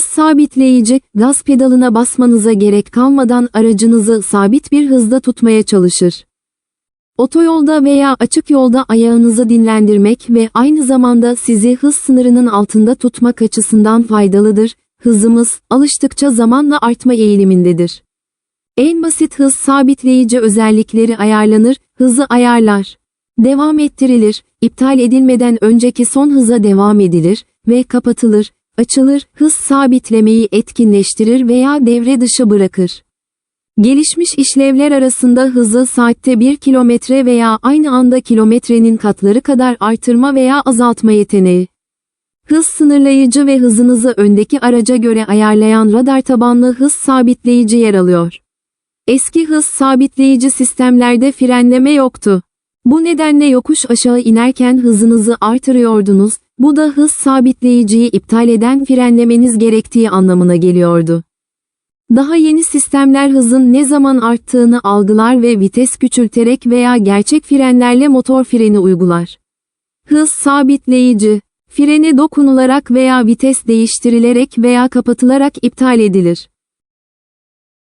Hız sabitleyici, gaz pedalına basmanıza gerek kalmadan aracınızı sabit bir hızda tutmaya çalışır. Otoyolda veya açık yolda ayağınızı dinlendirmek ve aynı zamanda sizi hız sınırının altında tutmak açısından faydalıdır. Hızımız, alıştıkça zamanla artma eğilimindedir. En basit hız sabitleyici özellikleri ayarlanır, hızı ayarlar. Devam ettirilir, iptal edilmeden önceki son hıza devam edilir ve kapatılır, açılır, hız sabitlemeyi etkinleştirir veya devre dışı bırakır. Gelişmiş işlevler arasında hızı saatte 1 kilometre veya aynı anda kilometrenin katları kadar artırma veya azaltma yeteneği. Hız sınırlayıcı ve hızınızı öndeki araca göre ayarlayan radar tabanlı hız sabitleyici yer alıyor. Eski hız sabitleyici sistemlerde frenleme yoktu. Bu nedenle yokuş aşağı inerken hızınızı artırıyordunuz, bu da hız sabitleyiciyi iptal eden frenlemeniz gerektiği anlamına geliyordu. Daha yeni sistemler hızın ne zaman arttığını algılar ve vites küçülterek veya gerçek frenlerle motor freni uygular. Hız sabitleyici, frene dokunularak veya vites değiştirilerek veya kapatılarak iptal edilir.